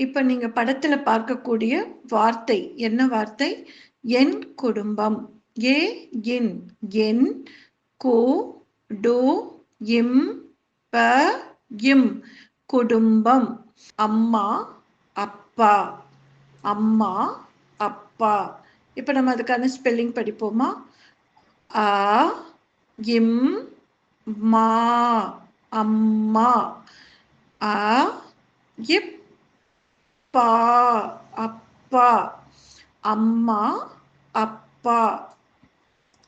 இப்ப நீங்க படத்துல பார்க்கக்கூடிய வார்த்தை என்ன வார்த்தை? என் குடும்பம். ஏ என். என் கோ டோ இம் ப இம் குடும்பம். அம்மா அப்பா. அம்மா அப்பா. இப்போ நம்ம அதுக்கான ஸ்பெல்லிங் படிப்போமா? அ இம் மா அம்மா. அ இப் பா அப்பா அம்மா அப்பா.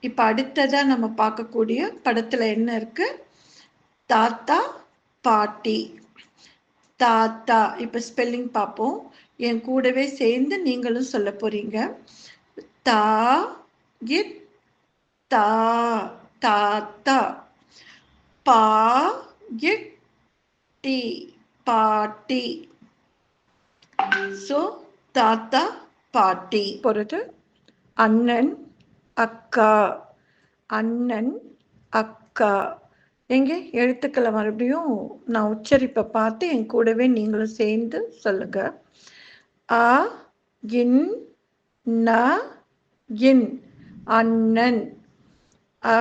இப்ப அடுத்ததா நம்ம பார்க்கக்கூடிய படத்துல என்ன இருக்கு? தாத்தா பாட்டி. தாத்தா இப்ப ஸ்பெல்லிங் பார்ப்போம். என் கூடவே சேர்ந்து நீங்களும் சொல்ல போறீங்க. தா தா தாத்தா. பா டி பாட்டி. ஸோ தாத்தா பாட்டி. பொறுத்து அண்ணன் அக்கா. அண்ணன் அக்கா. எங்கே? எழுத்துக்களை மறுபடியும் நான் உச்சரிப்பை பார்த்து என் கூடவே நீங்களும் சேர்ந்து சொல்லுங்க. அ இன் ந இன். அண்ணன். அ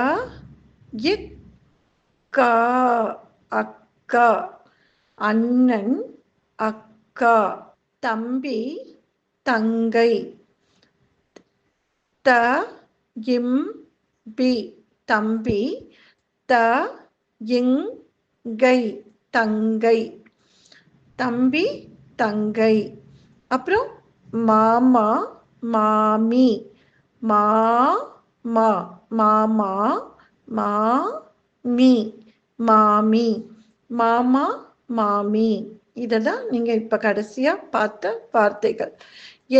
இக் அக்கா. அண்ணன் அக்கா. தம்பி தங்கை. த இம் பி. தம்பி த இங்கை தங்கை. தம்பி தங்கை. அப்புறம் மாமா மாமி. மா மா. மாமா மா மீ. மாமி. மாமா மாமி. இதை தான் நீங்கள் இப்போ கடைசியாக பார்த்த வார்த்தைகள்.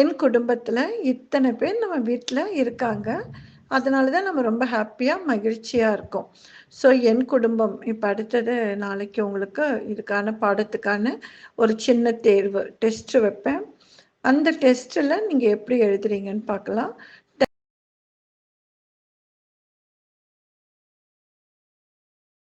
என் குடும்பத்தில் இத்தனை பேர் நம்ம வீட்டில் இருக்காங்க. அதனால தான் நம்ம ரொம்ப ஹாப்பியாக மகிழ்ச்சியாக இருக்கோம். ஸோ என் குடும்பம் இப்போ அடுத்தது நாளைக்கு உங்களுக்கு இதுக்கான பாடத்துக்கான ஒரு சின்ன தேர்வு டெஸ்ட் வைப்பேன். அந்த டெஸ்ட்டில் நீங்கள் எப்படி எழுதுறீங்கன்னு பார்க்கலாம்.